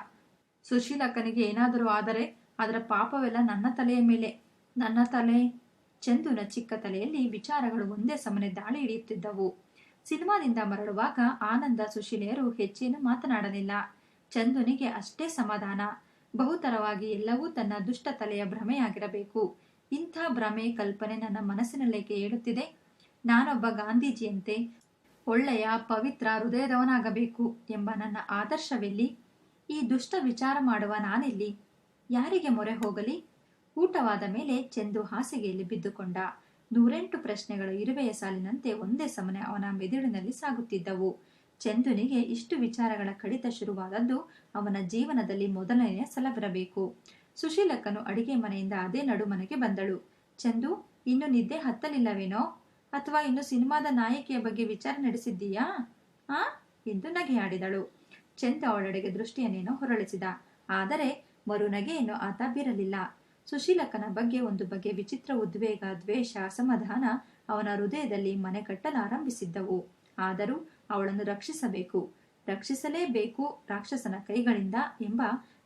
ಸುಶೀಲಕ್ಕನಿಗೆ ಏನಾದರೂ ಆದರೆ ಅದರ ಪಾಪವೆಲ್ಲ ನನ್ನ ತಲೆಯ ಮೇಲೆ. ನನ್ನ ತಲೆ ಚಂದುನ ಚಿಕ್ಕ ತಲೆಯಲ್ಲಿ ವಿಚಾರಗಳು ಒಂದೇ ಸಮನೆ ದಾಳಿ ಹಿಡಿಯುತ್ತಿದ್ದವು. ಸಿನಿಮಾದಿಂದ ಮರಳುವಾಗ ಆನಂದ ಸುಶೀಲೆಯರು ಹೆಚ್ಚೇನು ಮಾತನಾಡಲಿಲ್ಲ. ಚಂದುನಿಗೆ ಅಷ್ಟೇ ಸಮಾಧಾನ. ಬಹುತರವಾಗಿ ಎಲ್ಲವೂ ತನ್ನ ದುಷ್ಟ ತಲೆಯ ಭ್ರಮೆಯಾಗಿರಬೇಕು. ಇಂಥ ಭ್ರಮೆ ಕಲ್ಪನೆ ನನ್ನ ಮನಸ್ಸಿನಲ್ಲೇಕೆ ಏಳುತ್ತಿದೆ. ನಾನೊಬ್ಬ ಗಾಂಧೀಜಿಯಂತೆ ಒಳ್ಳೆಯ ಪವಿತ್ರ ಹೃದಯದವನಾಗಬೇಕು ಎಂಬ ನನ್ನ ಆದರ್ಶವೆಲ್ಲಿ ಈ ದುಷ್ಟ ವಿಚಾರ ಮಾಡುವ ನಾನೆಲ್ಲಿ. ಯಾರಿಗೆ ಮೊರೆ ಹೋಗಲಿ? ಊಟವಾದ ಮೇಲೆ ಚಂದು ಹಾಸಿಗೆಯಲ್ಲಿ ಬಿದ್ದುಕೊಂಡ ನೂರೆಂಟು ಪ್ರಶ್ನೆಗಳು ಇರುವೆಯ ಸಾಲಿನಂತೆ ಒಂದೇ ಸಮನೆ ಅವನ ಮೆದುಳಿನಲ್ಲಿ ಸಾಗುತ್ತಿದ್ದವು. ಚಂದುನಿಗೆ ಇಷ್ಟು ವಿಚಾರಗಳ ಕಡಿತ ಶುರುವಾದದ್ದು ಅವನ ಜೀವನದಲ್ಲಿ ಮೊದಲನೆಯ ಬರಬೇಕು ಸುಶೀಲಕ್ಕನು ಅಡಿಗೆ ಮನೆಯಿಂದ ಅದೇ ನಡುಮನೆಗೆ ಬಂದಳು. ಚಂದು, ಇನ್ನು ನಿದ್ದೆ ಹತ್ತಲಿಲ್ಲವೇನೋ? ಅಥವಾ ಇನ್ನು ಸಿನಿಮಾದ ನಾಯಕಿಯ ಬಗ್ಗೆ ವಿಚಾರ ನಡೆಸಿದ್ದೀಯಾ? ಆ? ಎಂದು ನಗೆಯಾಡಿದಳು. ಚಂದ ಅವಳೊಡೆಗೆ ದೃಷ್ಟಿಯನ್ನೇನೋ ಹೊರಳಿಸಿದ. ಆದರೆ ಮರುನಗೆಯನ್ನು ಆತ ಬಿರಲಿಲ್ಲ. ಸುಶೀಲಕ್ಕನ ಬಗ್ಗೆ ಒಂದು ಬಗೆ ವಿಚಿತ್ರ ಉದ್ವೇಗ, ದ್ವೇಷ ಅಸಮಾಧಾನ ಅವನ ಹೃದಯದಲ್ಲಿ ಮನೆ ಕಟ್ಟಲಾರಂಭಿಸಿದ್ದವು ಆದರೂ ಅವಳನ್ನು ರಕ್ಷಿಸಬೇಕು. ರಕ್ಷಿಸಲೇಬೇಕು ರಾಕ್ಷಸನ ಕೈಗಳಿಂದ ಎಂಬ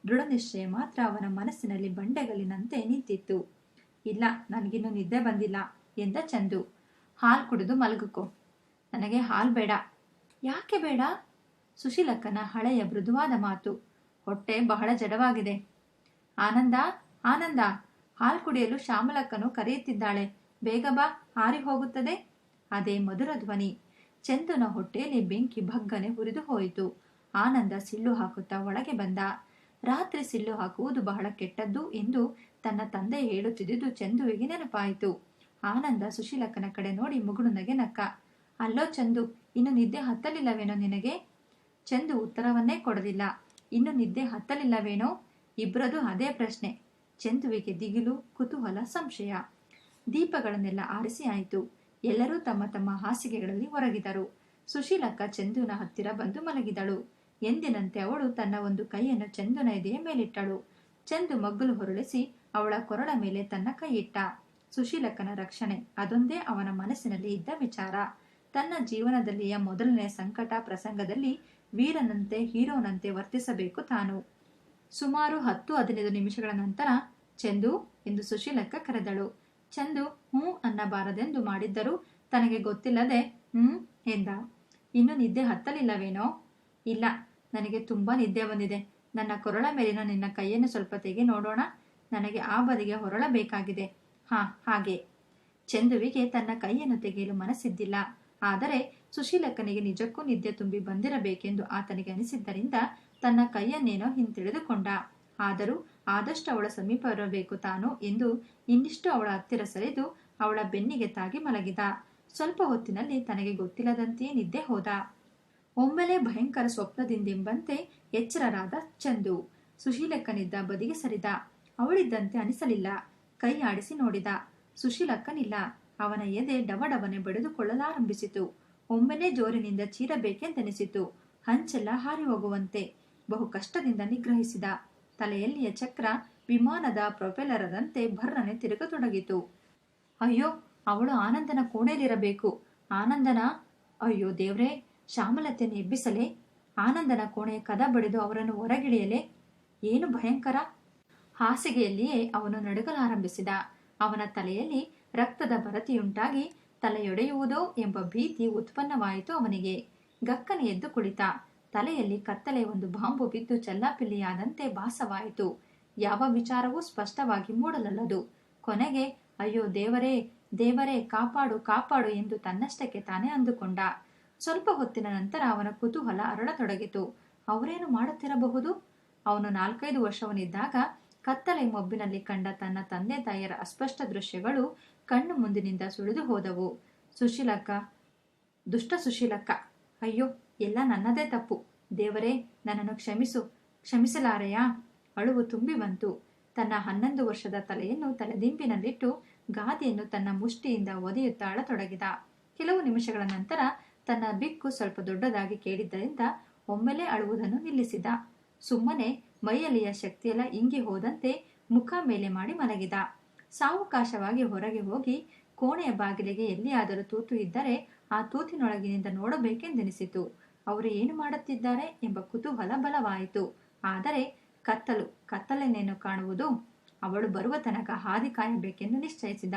ದೃಢ ನಿಶ್ಚಯ ಮಾತ್ರ ಅವನ ಮನಸ್ಸಿನಲ್ಲಿ ಬಂಡೆಗಲಿನಂತೆ ನಿಂತಿತ್ತು. ಇಲ್ಲ, ನನಗಿನ್ನೂ ನಿದ್ದೆ ಬಂದಿಲ್ಲ ಎಂದ ಚಂದು. ಹಾಲು ಕುಡಿದು ಮಲಗುಕೋ. ನನಗೆ ಹಾಲು ಬೇಡ. ಯಾಕೆ ಬೇಡ? ಸುಶೀಲಕ್ಕನ ಹಳೆಯ ಮೃದುವಾದ ಮಾತು. ಹೊಟ್ಟೆ ಬಹಳ ಜಡವಾಗಿದೆ. ಆನಂದ ಆನಂದ, ಹಾಲು ಕುಡಿಯಲು ಶ್ಯಾಮಲಕ್ಕನು ಕರೆಯುತ್ತಿದ್ದಾಳೆ. ಬೇಗ ಬಾ, ಹಾರಿ ಹೋಗುತ್ತದೆ. ಅದೇ ಮಧುರ ಧ್ವನಿ. ಚಂದನ ಹೊಟ್ಟೆಯಲ್ಲಿ ಬೆಂಕಿ ಭಗ್ಗನೆ ಹುರಿದು ಹೋಯಿತು. ಆನಂದ ಸಿಲ್ಲು ಹಾಕುತ್ತಾ ಒಳಗೆ ಬಂದ. ರಾತ್ರಿ ಸಿಲ್ಲು ಹಾಕುವುದು ಬಹಳ ಕೆಟ್ಟದ್ದು ಎಂದು ತನ್ನ ತಂದೆ ಹೇಳುತ್ತಿದ್ದುದು ಚಂದುವಿಗೆ ನೆನಪಾಯಿತು. ಆನಂದ ಸುಶೀಲಕ್ಕನ ಕಡೆ ನೋಡಿ ಮುಗುಳುನಗೆ ನಕ್ಕ. ಅಲ್ಲೋ ಚಂದು, ಇನ್ನು ನಿದ್ದೆ ಹತ್ತಲಿಲ್ಲವೇನೋ ನಿನಗೆ? ಚಂದು ಉತ್ತರವನ್ನೇ ಕೊಡಲಿಲ್ಲ. ಇನ್ನು ನಿದ್ದೆ ಹತ್ತಲಿಲ್ಲವೇನೋ? ಇಬ್ಬರದು ಅದೇ ಪ್ರಶ್ನೆ. ಚಂದುವಿಗೆ ದಿಗಿಲು, ಕುತೂಹಲ, ಸಂಶಯ. ದೀಪಗಳನ್ನೆಲ್ಲ ಆರಿಸಿ ಆಯಿತು. ಎಲ್ಲರೂ ತಮ್ಮ ತಮ್ಮ ಹಾಸಿಗೆಗಳಲ್ಲಿ ಹೊರಗಿದರು ಸುಶೀಲಕ್ಕ ಚಂದುನ ಹತ್ತಿರ ಬಂದು ಮಲಗಿದಳು. ಎಂದಿನಂತೆ ಅವಳು ತನ್ನ ಒಂದು ಕೈಯನ್ನು ಚಂದುನ ಎದೆಯ ಮೇಲಿಟ್ಟಳು. ಚಂದು ಮಗ್ಗುಲು ಹೊರಳಿಸಿ ಅವಳ ಕೊರಳ ಮೇಲೆ ತನ್ನ ಕೈಯಿಟ್ಟ. ಸುಶೀಲಕ್ಕನ ರಕ್ಷಣೆ, ಅದೊಂದೇ ಅವನ ಮನಸ್ಸಿನಲ್ಲಿ ಇದ್ದ ವಿಚಾರ. ತನ್ನ ಜೀವನದಲ್ಲಿಯ ಮೊದಲನೇ ಸಂಕಟ ಪ್ರಸಂಗದಲ್ಲಿ ವೀರನಂತೆ, ಹೀರೋನಂತೆ ವರ್ತಿಸಬೇಕು ತಾನು. ಸುಮಾರು ಹತ್ತು ಹದಿನೈದು ನಿಮಿಷಗಳ ನಂತರ ಚಂದು ಎಂದು ಸುಶೀಲಕ್ಕ ಕರೆದಳು. ಚಂದು, ಹ್ಞೂ ಅನ್ನಬಾರದೆಂದು ಮಾಡಿದ್ದರೂ ತನಗೆ ಗೊತ್ತಿಲ್ಲದೆ, ಹ್ಞೂ ಎಂದ. ಇನ್ನು ನಿದ್ದೆ ಹತ್ತಲಿಲ್ಲವೇನೋ? ಇಲ್ಲ, ನನಗೆ ತುಂಬಾ ನಿದ್ದೆ ಬಂದಿದೆ. ನನ್ನ ಕೊರಳ ಮೇಲಿನ ನಿನ್ನ ಕೈಯನ್ನು ಸ್ವಲ್ಪ ತೆಗೆ ನೋಡೋಣ. ನನಗೆ ಆ ಬದಿಗೆ ಹೊರಳಬೇಕಾಗಿದೆ. ಹಾ, ಹಾಗೆ. ಚಂದುವಿಗೆ ತನ್ನ ಕೈಯನ್ನು ತೆಗೆಯಲು ಮನಸ್ಸಿದ್ದಿಲ್ಲ. ಆದರೆ ಸುಶೀಲಕ್ಕನಿಗೆ ನಿಜಕ್ಕೂ ನಿದ್ದೆ ತುಂಬಿ ಬಂದಿರಬೇಕೆಂದು ಆತನಿಗೆ ಅನಿಸಿದ್ದರಿಂದ ತನ್ನ ಕೈಯನ್ನೇನೋ ಹಿಂತೆಳೆದುಕೊಂಡ. ಆದರೂ ಆದಷ್ಟು ಅವಳ ಸಮೀಪ ಇರಬೇಕು ತಾನು ಎಂದು ಇನ್ನಿಷ್ಟು ಅವಳ ಹತ್ತಿರ ಸರಿದು ಅವಳ ಬೆನ್ನಿಗೆ ತಾಗಿ ಮಲಗಿದ. ಸ್ವಲ್ಪ ಹೊತ್ತಿನಲ್ಲಿ ತನಗೆ ಗೊತ್ತಿಲ್ಲದಂತೆಯೇ ನಿದ್ದೆ ಹೋದ. ಒಮ್ಮೆಲೆ ಭಯಂಕರ ಸ್ವಪ್ನದಿಂದೆಂಬಂತೆ ಎಚ್ಚರರಾದ ಚಂದು ಸುಶೀಲಕ್ಕನಿದ್ದ ಬದಿಗೆ ಸರಿದ. ಅವಳಿದ್ದಂತೆ ಅನಿಸಲಿಲ್ಲ. ಕೈ ಆಡಿಸಿ ನೋಡಿದ. ಸುಶೀಲಕ್ಕನಿಲ್ಲ. ಅವನ ಎದೆ ಡವಡವನೆ ಬಡಿದುಕೊಳ್ಳಲಾರಂಭಿಸಿತು. ಒಮ್ಮೆನೇ ಜೋರಿನಿಂದ ಚೀರಬೇಕೆಂದೆನಿಸಿತು. ಹಂಚೆಲ್ಲ ಹಾರಿ ಹೋಗುವಂತೆ ಬಹು ಕಷ್ಟದಿಂದ ನಿಗ್ರಹಿಸಿದ. ತಲೆಯಲ್ಲಿಯ ಚಕ್ರ ವಿಮಾನದ ಪ್ರೊಪೆಲರದಂತೆ ಭರ್ರನೆ ತಿರುಗತೊಡಗಿತು. ಅಯ್ಯೋ, ಅವಳು ಆನಂದನ ಕೋಣೆಯಲ್ಲಿರಬೇಕು. ಆನಂದನ, ಅಯ್ಯೋ ದೇವ್ರೇ, ಶ್ಯಾಮಲತೆಯನ್ನು ಎಬ್ಬಿಸಲೇ, ಆನಂದನ ಕೋಣೆಯ ಕದ ಬಡಿದು ಅವರನ್ನು ಹೊರಗಿಳಿಯಲೇ, ಏನು ಭಯಂಕರ. ಹಾಸಿಗೆಯಲ್ಲಿಯೇ ಅವನು ನಡುಗಲಾರಂಭಿಸಿದ. ಅವನ ತಲೆಯಲ್ಲಿ ರಕ್ತದ ಭರತಿಯುಂಟಾಗಿ ತಲೆಯೊಡೆಯುವುದೋ ಎಂಬ ಭೀತಿ ಉತ್ಪನ್ನವಾಯಿತು ಅವನಿಗೆ. ಗಕ್ಕನೆ ಎದ್ದು ಕುಳಿತ. ತಲೆಯಲ್ಲಿ ಕತ್ತಲೆ ಒಂದು ಬಾಂಬು ಬಿದ್ದು ಚಲ್ಲಾಪಿಲ್ಲಿಯಾದಂತೆ ಭಾಸವಾಯಿತು. ಯಾವ ವಿಚಾರವೂ ಸ್ಪಷ್ಟವಾಗಿ ಮೂಡಲಲ್ಲದು. ಕೊನೆಗೆ, ಅಯ್ಯೋ ದೇವರೇ ದೇವರೇ, ಕಾಪಾಡು ಕಾಪಾಡು ಎಂದು ತನ್ನಷ್ಟಕ್ಕೆ ತಾನೇ ಅಂದುಕೊಂಡ. ಸ್ವಲ್ಪ ಹೊತ್ತಿನ ನಂತರ ಅವನ ಕುತೂಹಲ ಅರಳತೊಡಗಿತು. ಅವರೇನು ಮಾಡುತ್ತಿರಬಹುದು? ಅವನು ನಾಲ್ಕೈದು ವರ್ಷವನಿದ್ದಾಗ ಕತ್ತಲೆ ಮೊಬ್ಬಿನಲ್ಲಿ ಕಂಡ ತನ್ನ ತಂದೆ ತಾಯಿಯರ ಅಸ್ಪಷ್ಟ ದೃಶ್ಯಗಳು ಕಣ್ಣು ಮುಂದಿನಿಂದ ಸುಳಿದು ಹೋದವು. ಸುಶೀಲಕ್ಕ, ದುಷ್ಟ ಸುಶೀಲಕ್ಕ, ಅಯ್ಯೋ, ಎಲ್ಲ ನನ್ನದೇ ತಪ್ಪು. ದೇವರೇ, ನನ್ನನ್ನು ಕ್ಷಮಿಸು. ಕ್ಷಮಿಸಲಾರೆಯಾ? ಅಳುವು ತುಂಬಿ ಬಂತು. ತನ್ನ ಹನ್ನೊಂದು ವರ್ಷದ ತಲೆಯನ್ನು ತಲೆದಿಂಪಿನಲ್ಲಿಟ್ಟು ಗಾದಿಯನ್ನು ತನ್ನ ಮುಷ್ಟಿಯಿಂದ ಒದೆಯುತ್ತಾಳತೊಡಗಿದ. ಕೆಲವು ನಿಮಿಷಗಳ ನಂತರ ತನ್ನ ಬಿಕ್ಕು ಸ್ವಲ್ಪ ದೊಡ್ಡದಾಗಿ ಕೇಳಿದ್ದರಿಂದ ಒಮ್ಮೆಲೆ ಅಳುವುದನ್ನು ನಿಲ್ಲಿಸಿದ. ಸುಮ್ಮನೆ ಮೈಯಲ್ಲಿಯ ಶಕ್ತಿಯೆಲ್ಲ ಇಂಗಿ ಹೋದಂತೆ ಮುಖ ಮೇಲೆ ಮಾಡಿ ಮಲಗಿದ. ಸಾವಕಾಶವಾಗಿ ಹೊರಗೆ ಹೋಗಿ ಕೋಣೆಯ ಬಾಗಿಲಿಗೆ ಎಲ್ಲಿಯಾದರೂ ತೂತು ಇದ್ದರೆ ಆ ತೂತಿನೊಳಗಿನಿಂದ ನೋಡಬೇಕೆಂದೆನಿಸಿತು. ಅವರು ಏನು ಮಾಡುತ್ತಿದ್ದಾರೆ ಎಂಬ ಕುತೂಹಲ ಬಲವಾಯಿತು. ಆದರೆ ಕತ್ತಲು ಕತ್ತಲನ್ನೇನು ಕಾಣುವುದು? ಅವಳು ಬರುವ ತನಕ ಹಾದಿ ಕಾಯಬೇಕೆಂದು ನಿಶ್ಚಯಿಸಿದ.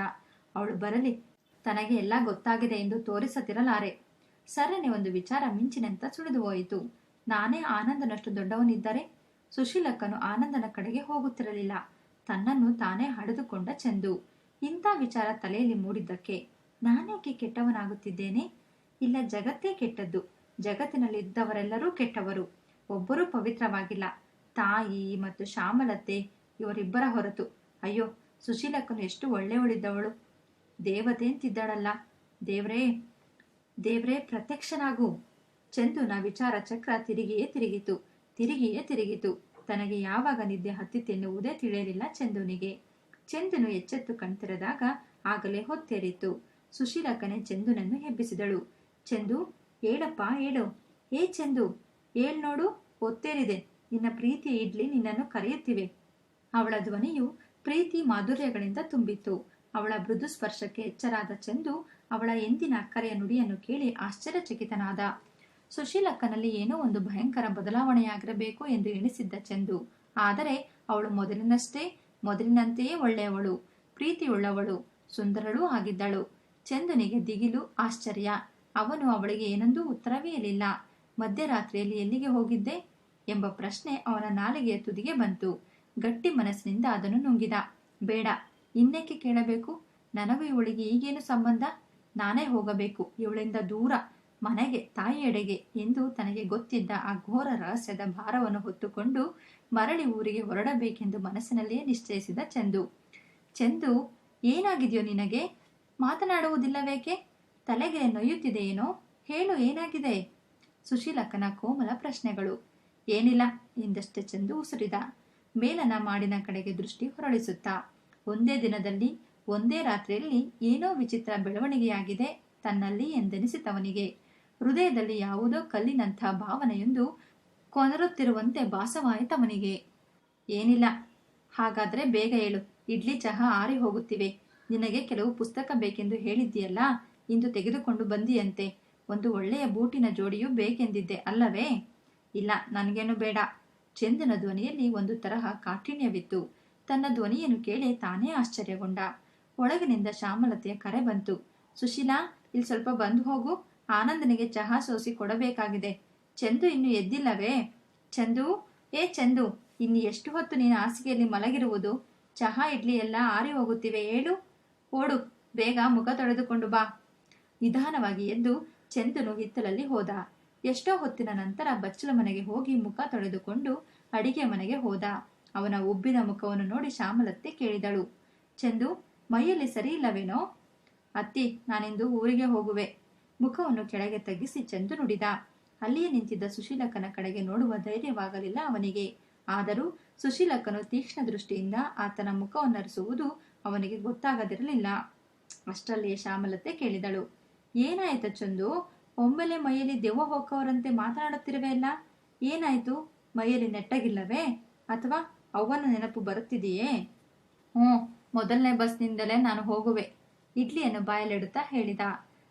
ಅವಳು ಬರಲಿ, ತನಗೆ ಎಲ್ಲ ಗೊತ್ತಾಗಿದೆ ಎಂದು ತೋರಿಸತಿರಲಾರೆ ಸರನೆ ಒಂದು ವಿಚಾರ ಮಿಂಚಿನಂತ ಸುಳಿದು ಹೋಯಿತು ನಾನೇ ಆನಂದನಷ್ಟು ದೊಡ್ಡವನಿದ್ದರೆ ಸುಶೀಲಕ್ಕನು ಆನಂದನ ಕಡೆಗೆ ಹೋಗುತ್ತಿರಲಿಲ್ಲ. ತನ್ನನ್ನು ತಾನೇ ಹಡೆದುಕೊಂಡ ಚಂದು. ಇಂಥ ವಿಚಾರ ತಲೆಯಲ್ಲಿ ಮೂಡಿದ್ದಕ್ಕೆ ನಾನೇಕೆ ಕೆಟ್ಟವನಾಗುತ್ತಿದ್ದೇನೆ? ಇಲ್ಲ, ಜಗತ್ತೇ ಕೆಟ್ಟದ್ದು. ಜಗತ್ತಿನಲ್ಲಿದ್ದವರೆಲ್ಲರೂ ಕೆಟ್ಟವರು. ಒಬ್ಬರೂ ಪವಿತ್ರವಾಗಿಲ್ಲ. ತಾಯಿ ಮತ್ತು ಶ್ಯಾಮಲತೆ ಇವರಿಬ್ಬರ ಹೊರತು. ಅಯ್ಯೋ, ಸುಶೀಲಕ್ಕನು ಎಷ್ಟು ಒಳ್ಳೆಯವಳಿದ್ದವಳು. ದೇವತೆ ಅಂತಿದ್ದಾಳಲ್ಲ. ದೇವ್ರೇ ದೇವ್ರೇ ಪ್ರತ್ಯಕ್ಷನಾಗು. ಚಂದುನ ವಿಚಾರ ಚಕ್ರ ತಿರುಗಿಯೇ ತಿರುಗಿತು. ತಿರುಗಿಯೇ ತಿರುಗಿತು. ತನಗೆ ಯಾವಾಗ ನಿದ್ದೆ ಹತ್ತಿತೆನ್ನುವುದೇ ತಿಳಿಯಲಿಲ್ಲ ಚಂದುನಿಗೆ. ಚಂದನು ಎಚ್ಚೆತ್ತು ಕಣ್ತೆರೆದಾಗ ಆಗಲೇ ಹೊತ್ತೇರಿತು ಸುಶೀಲಕ್ಕನೆ ಚಂದುನನ್ನು ಹೆಬ್ಬಿಸಿದಳು. ಚಂದು ಏಳಪ್ಪ ಏಳು ಏ ಚಂದು ಏಳ್ ನೋಡು, ಒತ್ತೇರಿದೆ. ನಿನ್ನ ಪ್ರೀತಿ ಇಡ್ಲಿ ನಿನ್ನನ್ನು ಕರೆಯುತ್ತಿವೆ. ಅವಳ ಧ್ವನಿಯು ಪ್ರೀತಿ ಮಾಧುರ್ಯಗಳಿಂದ ತುಂಬಿತ್ತು. ಅವಳ ಮೃದು ಸ್ಪರ್ಶಕ್ಕೆ ಎಚ್ಚರಾದ ಚಂದು ಅವಳ ಎಂದಿನ ಅಕ್ಕರೆಯ ನುಡಿಯನ್ನು ಕೇಳಿ ಆಶ್ಚರ್ಯಚಕಿತನಾದ. ಸುಶೀಲಕ್ಕನಲ್ಲಿ ಏನೋ ಒಂದು ಭಯಂಕರ ಬದಲಾವಣೆಯಾಗಿರಬೇಕು ಎಂದು ಎಣಿಸಿದ್ದ ಚಂದು. ಆದರೆ ಅವಳು ಮೊದಲಿನಷ್ಟೇ, ಮೊದಲಿನಂತೆಯೇ ಒಳ್ಳೆಯವಳು, ಪ್ರೀತಿಯುಳ್ಳವಳು, ಸುಂದರಳೂ ಆಗಿದ್ದಳು. ಚಂದನಿಗೆ ದಿಗಿಲು, ಆಶ್ಚರ್ಯ. ಅವನು ಅವಳಿಗೆ ಏನೊಂದೂ ಉತ್ತರವೇ ಇರಲಿಲ್ಲ. ಮಧ್ಯರಾತ್ರಿಯಲ್ಲಿ ಎಲ್ಲಿಗೆ ಹೋಗಿದ್ದೆ ಎಂಬ ಪ್ರಶ್ನೆ ಅವನ ನಾಲಿಗೆಯ ತುದಿಗೆ ಬಂತು. ಗಟ್ಟಿ ಮನಸ್ಸಿನಿಂದ ಅದನ್ನು ನುಂಗಿದ. ಬೇಡ, ಇನ್ನೇಕೆ ಕೇಳಬೇಕು? ನನಗೂ ಇವಳಿಗೆ ಈಗೇನು ಸಂಬಂಧ? ನಾನೇ ಹೋಗಬೇಕು, ಇವಳಿಂದ ದೂರ. ಮನೆಗೆ, ತಾಯಿಯೆಡೆಗೆ ಎಂದು ತನಗೆ ಗೊತ್ತಿದ್ದ ಆ ಘೋರ ರಹಸ್ಯದ ಭಾರವನ್ನು ಹೊತ್ತುಕೊಂಡು ಮರಳಿ ಊರಿಗೆ ಹೊರಡಬೇಕೆಂದು ಮನಸ್ಸಿನಲ್ಲಿಯೇ ನಿಶ್ಚಯಿಸಿದ ಚಂದು. ಚಂದು, ಏನಾಗಿದೆಯೋ ನಿನಗೆ? ಮಾತನಾಡುವುದಿಲ್ಲವೇಕೆ? ತಲೆಗೆ ನೋಯುತ್ತಿದೆಯೇನೋ? ಹೇಳು, ಏನಾಗಿದೆ? ಸುಶೀಲಕ್ಕನ ಕೋಮಲ ಪ್ರಶ್ನೆಗಳು. ಏನಿಲ್ಲ, ಎಂದಷ್ಟೇ ಚಂದು ಉಸಿರಿದ. ಮೇಲನ ಮಾಡಿನ ಕಡೆಗೆ ದೃಷ್ಟಿ ಹೊರಳಿಸುತ್ತಾ. ಒಂದೇ ದಿನದಲ್ಲಿ, ಒಂದೇ ರಾತ್ರಿಯಲ್ಲಿ ಏನೋ ವಿಚಿತ್ರ ಬೆಳವಣಿಗೆಯಾಗಿದೆ ತನ್ನಲ್ಲಿ ಎಂದೆನಿಸಿತವನಿಗೆ. ಹೃದಯದಲ್ಲಿ ಯಾವುದೋ ಕಲ್ಲಿನಂಥ ಭಾವನೆಯೊಂದು ಕೊನರುತ್ತಿರುವಂತೆ ಭಾಸವಾಯಿತವನಿಗೆ ಏನಿಲ್ಲ. ಹಾಗಾದ್ರೆ ಬೇಗ ಹೇಳು ಇಡ್ಲಿ ಚಹಾ ಆರಿ ಹೋಗುತ್ತಿವೆ. ನಿನಗೆ ಕೆಲವು ಪುಸ್ತಕ ಬೇಕೆಂದು ಹೇಳಿದ್ದೀಯಲ್ಲ? ಇಂದು ತೆಗೆದುಕೊಂಡು ಬಂದಿಯಂತೆ. ಒಂದು ಒಳ್ಳೆಯ ಬೂಟಿನ ಜೋಡಿಯೂ ಬೇಕೆಂದಿದ್ದೆ ಅಲ್ಲವೇ? ಇಲ್ಲ, ನನಗೇನು ಬೇಡ. ಚಂದನ ಧ್ವನಿಯಲ್ಲಿ ಒಂದು ತರಹ ಕಾಠಿಣ್ಯವಿತ್ತು. ತನ್ನ ಧ್ವನಿಯನ್ನು ಕೇಳಿ ತಾನೇ ಆಶ್ಚರ್ಯಗೊಂಡ. ಒಳಗಿನಿಂದ ಶ್ಯಾಮಲತೆಯ ಕರೆ ಬಂತು. ಸುಶೀಲಾ, ಇಲ್ಲಿ ಸ್ವಲ್ಪ ಬಂದು ಹೋಗು. ಆನಂದನಿಗೆ ಚಹಾ ಸೋಸಿ ಕೊಡಬೇಕಾಗಿದೆ. ಚಂದು ಇನ್ನು ಎದ್ದಿಲ್ಲವೇ? ಚಂದು, ಏ ಚಂದು, ಇನ್ನು ಎಷ್ಟು ಹೊತ್ತು ನೀನು ಹಾಸಿಗೆಯಲ್ಲಿ ಮಲಗಿರುವುದು? ಚಹಾ, ಇಡ್ಲಿ ಎಲ್ಲ ಆರಿ ಹೋಗುತ್ತಿವೆ, ಏಳು? ಓಡು, ಬೇಗ ಮುಖ ತೊಳೆದುಕೊಂಡು ಬಾ. ನಿಧಾನವಾಗಿ ಎದ್ದು ಚಂದನು ಹಿತ್ತಲಲ್ಲಿ ಹೋದ. ಎಷ್ಟೋ ಹೊತ್ತಿನ ನಂತರ ಬಚ್ಚಲ ಮನೆಗೆ ಹೋಗಿ ಮುಖ ತೊಳೆದುಕೊಂಡು ಅಡಿಗೆ ಮನೆಗೆ ಹೋದ. ಅವನ ಉಬ್ಬಿದ ಮುಖವನ್ನು ನೋಡಿ ಶ್ಯಾಮಲತ್ತೆ ಕೇಳಿದಳು. ಚಂದು, ಮೈಯಲ್ಲಿ ಸರಿ ಇಲ್ಲವೇನೋ? ಅತ್ತಿ, ನಾನಿಂದು ಊರಿಗೆ ಹೋಗುವೆ. ಮುಖವನ್ನು ಕೆಳಗೆ ತಗ್ಗಿಸಿ ಚಂದು ನುಡಿದ. ಅಲ್ಲಿಯೇ ನಿಂತಿದ್ದ ಸುಶೀಲಕ್ಕನ ಕಡೆಗೆ ನೋಡುವ ಧೈರ್ಯವಾಗಲಿಲ್ಲ ಅವನಿಗೆ. ಆದರೂ ಸುಶೀಲಕ್ಕನು ತೀಕ್ಷ್ಣ ದೃಷ್ಟಿಯಿಂದ ಆತನ ಮುಖವನ್ನರಿಸುವುದು ಅವನಿಗೆ ಗೊತ್ತಾಗದಿರಲಿಲ್ಲ. ಅಷ್ಟಲ್ಲಿಯೇ ಶ್ಯಾಮಲತೆ ಕೇಳಿದಳು. ಏನಾಯ್ತ ಚಂದು? ಒಮ್ಮೆಲೆ ಮೈಯಲ್ಲಿ ದೆವ್ವ ಹೋಕ್ಕವರಂತೆ ಮಾತನಾಡುತ್ತಿರುವೆ ಅಲ್ಲ? ಏನಾಯ್ತು? ಮೈಯಲ್ಲಿ ನೆಟ್ಟಗಿಲ್ಲವೇ? ಅಥವಾ ಅವ್ವನ ನೆನಪು ಬರುತ್ತಿದೆಯೇ? ಹ್ಞೂ, ಮೊದಲನೇ ಬಸ್ನಿಂದಲೇ ನಾನು ಹೋಗುವೆ. ಇಡ್ಲಿಯನ್ನು ಬಾಯಲ್ಲಿಡುತ್ತಾ ಹೇಳಿದ.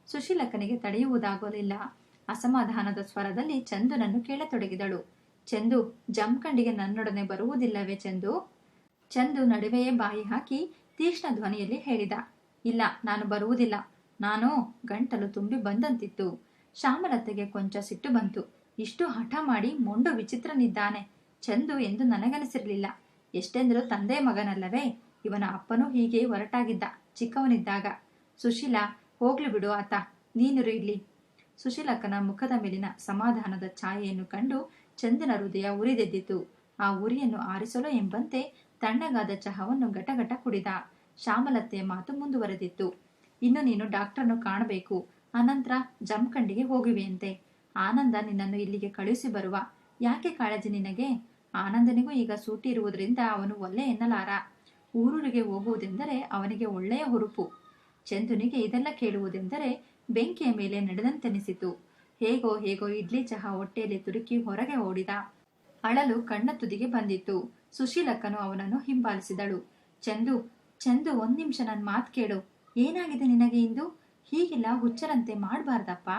ಸುಶೀಲಕ್ಕನಿಗೆ ತಡೆಯುವುದಾಗಲಿಲ್ಲ. ಅಸಮಾಧಾನದ ಸ್ವರದಲ್ಲಿ ಚಂದುನನ್ನು ಕೇಳತೊಡಗಿದಳು. ಚಂದು ಜಂಕಂಡಿಗೆ ನನ್ನೊಡನೆ ಬರುವುದಿಲ್ಲವೇ ಚಂದು? ಚಂದು ನಡುವೆಯೇ ಬಾಯಿ ಹಾಕಿ ತೀಕ್ಷ್ಣ ಧ್ವನಿಯಲ್ಲಿ ಹೇಳಿದ. ಇಲ್ಲ, ನಾನು ಬರುವುದಿಲ್ಲ. ನಾನು ಗಂಟಲು ತುಂಬಿ ಬಂದಂತಿತ್ತು. ಶ್ಯಾಮಲತೆಗೆ ಕೊಂಚ ಸಿಟ್ಟು ಬಂತು. ಇಷ್ಟು ಹಠ ಮಾಡಿ ಮೊಂಡು ವಿಚಿತ್ರನಿದ್ದಾನೆ. ಚಂದು ಎಂದು ನನಗನಿಸಿರಲಿಲ್ಲ. ಎಷ್ಟೆಂದರೂ ತಂದೆ ಮಗನಲ್ಲವೇ? ಇವನ ಅಪ್ಪನೂ ಹೀಗೆ ಹೊರಟಾಗಿದ್ದ ಚಿಕ್ಕವನಿದ್ದಾಗ. ಸುಶೀಲಾ ಹೋಗ್ಲಿ ಬಿಡು ಆತ. ನೀನು ಇಲ್ಲಿ ಸುಶೀಲಕ್ಕನ ಮುಖದ ಮೇಲಿನ ಸಮಾಧಾನದ ಛಾಯೆಯನ್ನು ಕಂಡು ಚಂದನ ಹೃದಯ ಉರಿದೆದ್ದಿತು. ಆ ಉರಿಯನ್ನು ಆರಿಸಲು ಎಂಬಂತೆ ತಣ್ಣಗಾದ ಚಹಾವನ್ನು ಗಟಗಟ ಕುಡಿದ. ಶ್ಯಾಮಲತೆಯ ಮಾತು ಮುಂದುವರೆದಿತ್ತು. ಇನ್ನು ನೀನು ಡಾಕ್ಟರ್ನು ಕಾಣಬೇಕು. ಅನಂತರ ಜಮಖಂಡಿಗೆ ಹೋಗಿವೆಯಂತೆ. ಆನಂದ ನಿನ್ನನ್ನು ಇಲ್ಲಿಗೆ ಕಳುಹಿಸಿ ಬರುವ. ಯಾಕೆ ಕಾಳಜಿ ನಿನಗೆ? ಆನಂದನಿಗೂ ಈಗ ಸೂಟಿ ಇರುವುದರಿಂದ ಅವನು ಒಲ್ಲೆ ಎನ್ನಲಾರ. ಊರೂರಿಗೆ ಹೋಗುವುದೆಂದರೆ ಅವನಿಗೆ ಒಳ್ಳೆಯ ಹುರುಪು. ಚಂದುನಿಗೆ ಇದೆಲ್ಲ ಕೇಳುವುದೆಂದರೆ ಬೆಂಕಿಯ ಮೇಲೆ ನಡೆದಂತೆನಿಸಿತು. ಹೇಗೋ ಹೇಗೋ ಇಡ್ಲಿ ಚಹಾ ಹೊಟ್ಟೆಯಲ್ಲಿ ತುರುಕಿ ಹೊರಗೆ ಓಡಿದ. ಅಳಲು ಕಣ್ಣ ತುದಿಗೆ ಬಂದಿತ್ತು. ಸುಶೀಲಕ್ಕನು ಅವನನ್ನು ಹಿಂಬಾಲಿಸಿದಳು. ಚಂದು ಚಂದು ಒಂದ್ ನಿಮಿಷ ನನ್ನ ಮಾತು ಕೇಳು. ಏನಾಗಿದೆ ನಿನಗೆ ಇಂದು? ಹೀಗೆಲ್ಲ ಹುಚ್ಚರಂತೆ ಮಾಡಬಾರ್ದಪ್ಪ.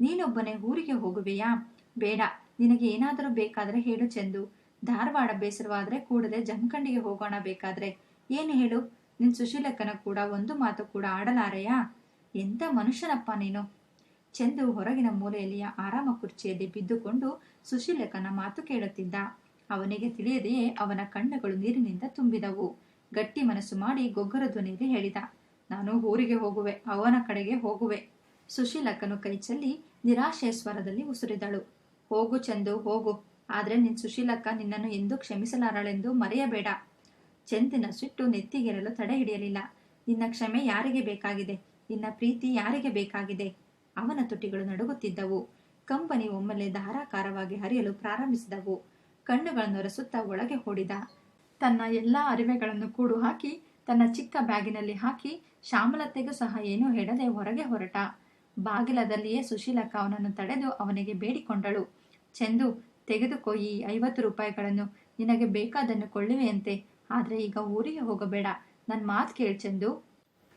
ನೀನೊಬ್ಬನೇ ಊರಿಗೆ ಹೋಗುವೆಯಾ? ಬೇಡ, ನಿನಗೆ ಏನಾದರೂ ಬೇಕಾದರೆ ಹೇಳು ಚಂದು. ಧಾರವಾಡ ಬೇಸರವಾದ್ರೆ ಕೂಡಲೇ ಜಮಖಂಡಿಗೆ ಹೋಗೋಣ ಬೇಕಾದ್ರೆ. ಏನು ಹೇಳು? ನಿನ್ ಸುಶೀಲಕ್ಕನ ಕೂಡ ಒಂದು ಮಾತು ಕೂಡ ಆಡಲಾರೆಯಾ? ಎಂತ ಮನುಷ್ಯನಪ್ಪ ನೀನು? ಚಂದು ಹೊರಗಿನ ಮೂಲೆಯಲ್ಲಿಯ ಆರಾಮ ಕುರ್ಚಿಯಲ್ಲಿ ಬಿದ್ದುಕೊಂಡು ಸುಶೀಲಕ್ಕನ ಮಾತು ಕೇಳುತ್ತಿದ್ದ. ಅವನಿಗೆ ತಿಳಿಯದೆಯೇ ಅವನ ಕಣ್ಣುಗಳು ನೀರಿನಿಂದ ತುಂಬಿದವು. ಗಟ್ಟಿ ಮನಸ್ಸು ಮಾಡಿ ಗೊಗ್ಗರ ಧ್ವನಿಯಲ್ಲಿ ಹೇಳಿದ. ನಾನು ಊರಿಗೆ ಹೋಗುವೆ, ಅವನ ಕಡೆಗೆ ಹೋಗುವೆ. ಸುಶೀಲಕ್ಕನು ಕೈಚಲ್ಲಿ ನಿರಾಶೆಯ ಸ್ವರದಲ್ಲಿ ಉಸುರಿದಳು. ಹೋಗು ಚಂದು, ಹೋಗು. ಆದರೆ ನಿನ್ ಸುಶೀಲಕ್ಕ ನಿನ್ನನ್ನು ಎಂದೂ ಕ್ಷಮಿಸಲಾರಳೆಂದು ಮರೆಯಬೇಡ. ಚಂದಿನ ಸಿಟ್ಟು ನೆತ್ತಿಗೆರಲು ತಡೆ ಹಿಡಿಯಲಿಲ್ಲ. ನಿನ್ನ ಕ್ಷಮೆ ಯಾರಿಗೆ ಬೇಕಾಗಿದೆ? ನಿನ್ನ ಪ್ರೀತಿ ಯಾರಿಗೆ ಬೇಕಾಗಿದೆ? ಅವನ ತುಟಿಗಳು ನಡುಗುತ್ತಿದ್ದವು. ಕಂಪನಿ ಒಮ್ಮೆಲೆ ಧಾರಾಕಾರವಾಗಿ ಹರಿಯಲು ಪ್ರಾರಂಭಿಸಿದವು. ಕಣ್ಣುಗಳನ್ನು ಒರೆಸುತ್ತಾ ಒಳಗೆ ಹೂಡಿದ ತನ್ನ ಎಲ್ಲಾ ಅರಿವೆಗಳನ್ನು ಕೂಡು ಹಾಕಿ, ತನ್ನ ಚಿಕ್ಕ ಬ್ಯಾಗಿನಲ್ಲಿ ಹಾಕಿ, ಶ್ಯಾಮಲತೆಗೂ ಸಹ ಏನೂ ಹೇಳದೆ ಹೊರಗೆ ಹೊರಟ. ಬಾಗಿಲದಲ್ಲಿಯೇ ಸುಶೀಲಕ್ಕ ಅವನನ್ನು ತಡೆದು ಅವನಿಗೆ ಬೇಡಿಕೊಂಡಳು. ಚೆಂದು ತೆಗೆದುಕೊಯ್ಯಿ ಐವತ್ತು ರೂಪಾಯಿಗಳನ್ನು. ನಿನಗೆ ಬೇಕಾದನ್ನು ಕೊಳ್ಳುವೆಯಂತೆ. ಆದ್ರೆ ಈಗ ಊರಿಗೆ ಹೋಗಬೇಡ. ನನ್ನ ಮಾತು ಕೇಳ್ ಚಂದು.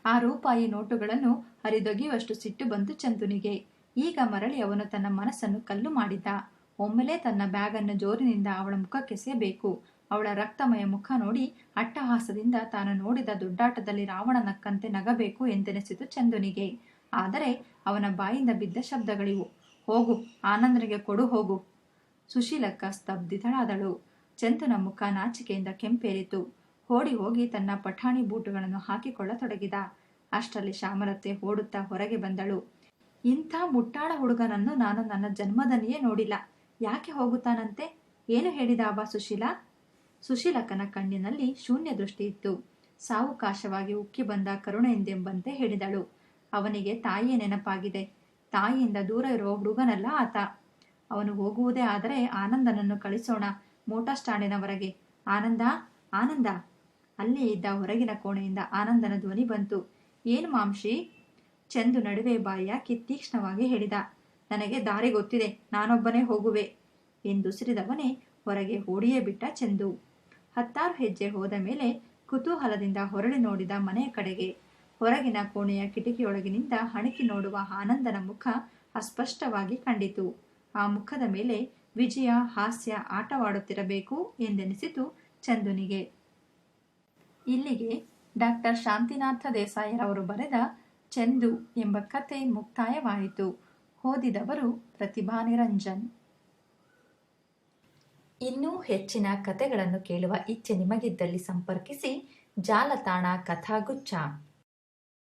ಆ ರೂಪಾಯಿ ನೋಟುಗಳನ್ನು ಹರಿದೊಗೆಯುವಷ್ಟು ಸಿಟ್ಟು ಬಂತು ಚಂದುನಿಗೆ. ಈಗ ಮರಳಿ ಅವನು ತನ್ನ ಮನಸ್ಸನ್ನು ಕಲ್ಲು ಮಾಡಿದ್ದ ಒಮ್ಮೆಲೇ ತನ್ನ ಬ್ಯಾಗನ್ನು ಜೋರಿನಿಂದ ಅವಳ ಮುಖಕ್ಕೆಸೆಯಬೇಕು ಅವಳ ರಕ್ತಮಯ ಮುಖ ನೋಡಿ ಅಟ್ಟಹಾಸದಿಂದ ತಾನು ನೋಡಿದ ದೊಡ್ಡಾಟದಲ್ಲಿ ರಾವಣ ನಕ್ಕಂತೆ ನಗಬೇಕು ಎಂದೆನಿಸಿತು ಚಂದುನಿಗೆ. ಆದರೆ ಅವನ ಬಾಯಿಂದ ಬಿದ್ದ ಶಬ್ದಗಳಿವು. ಹೋಗು, ಆನಂದನಿಗೆ ಕೊಡು, ಹೋಗು. ಸುಶೀಲಕ್ಕ ಸ್ತಬ್ಧಿತಳಾದಳು. ಚಂದನ ಮುಖ ನಾಚಿಕೆಯಿಂದ ಕೆಂಪೇರಿತು ಓಡಿ ಹೋಗಿ ತನ್ನ ಪಠಾಣಿ ಬೂಟುಗಳನ್ನು ಹಾಕಿಕೊಳ್ಳತೊಡಗಿದ. ಅಷ್ಟರಲ್ಲಿ ಶ್ಯಾಮಲತೆ ಓಡುತ್ತಾ ಹೊರಗೆ ಬಂದಳು. ಇಂಥ ಮುಟ್ಟಾಳ ಹುಡುಗನನ್ನು ನಾನು ನನ್ನ ಜನ್ಮದಲ್ಲಿಯೇ ನೋಡಿಲ್ಲ. ಯಾಕೆ ಹೋಗುತ್ತಾನಂತೆ? ಏನು ಹೇಳಿದ ಅವ ಸುಶೀಲಾ? ಸುಶೀಲಕ್ಕನ ಕಣ್ಣಿನಲ್ಲಿ ಶೂನ್ಯ ದೃಷ್ಟಿ ಇತ್ತು. ಸಾವುಕಾಶವಾಗಿ ಉಕ್ಕಿ ಬಂದ ಕರುಣೆಯಿಂದೆಂಬಂತೆ ಹೇಳಿದಳು. ಅವನಿಗೆ ತಾಯಿಯ ನೆನಪಾಗಿದೆ. ತಾಯಿಯಿಂದ ದೂರ ಇರುವ ಹುಡುಗನಲ್ಲ ಆತ. ಅವನು ಹೋಗುವುದೇ ಆದರೆ ಆನಂದನನ್ನು ಕಳಿಸೋಣ. ಮೋಟಾರ್ ಸ್ಟ್ಯಾಂಡಿನವರೆಗೆ. ಆನಂದ ಆನಂದ. ಅಲ್ಲಿ ಇದ್ದ ಹೊರಗಿನ ಕೋಣೆಯಿಂದ ಆನಂದನ ಧ್ವನಿ ಬಂತು. ಏನು ಮಾಂಶಿ? ಚಂದು ನಡುವೆ ಬಾಯ ತೀಕ್ಷ್ಣವಾಗಿ ಹೇಳಿದ. ನನಗೆ ದಾರಿ ಗೊತ್ತಿದೆ, ನಾನೊಬ್ಬನೇ ಹೋಗುವೆ ಎಂದು ಸಿರಿದವನೇ ಹೊರಗೆ ಓಡಿಯೇ ಬಿಟ್ಟ ಚಂದು. ಹತ್ತಾರು ಹೆಜ್ಜೆ ಹೋದ ಮೇಲೆ ಕುತೂಹಲದಿಂದ ಹೊರಳಿ ನೋಡಿದ ಮನೆಯ ಕಡೆಗೆ. ಹೊರಗಿನ ಕೋಣೆಯ ಕಿಟಕಿಯೊಳಗಿನಿಂದ ಹಣಕಿ ನೋಡುವ ಆನಂದನ ಮುಖ ಅಸ್ಪಷ್ಟವಾಗಿ ಕಂಡಿತು. ಆ ಮುಖದ ಮೇಲೆ ವಿಜಯ ಹಾಸ್ಯ ಆಟವಾಡುತ್ತಿರಬೇಕು ಎಂದೆನಿಸಿತು ಚಂದುನಿಗೆ. ಇಲ್ಲಿಗೆ ಡಾಕ್ಟರ್ ಶಾಂತಿನಾಥ ದೇಸಾಯರವರು ಬರೆದ ಚಂದು ಎಂಬ ಕತೆ ಮುಕ್ತಾಯವಾಯಿತು. ಓದಿದವರು ಪ್ರತಿಭಾ ನಿರಂಜನ್. ಇನ್ನೂ ಹೆಚ್ಚಿನ ಕತೆಗಳನ್ನು ಕೇಳುವ ಇಚ್ಛೆ ನಿಮಗಿದ್ದಲ್ಲಿ ಸಂಪರ್ಕಿಸಿ ಜಾಲತಾಣ ಕಥಾಗುಚ್ಛ.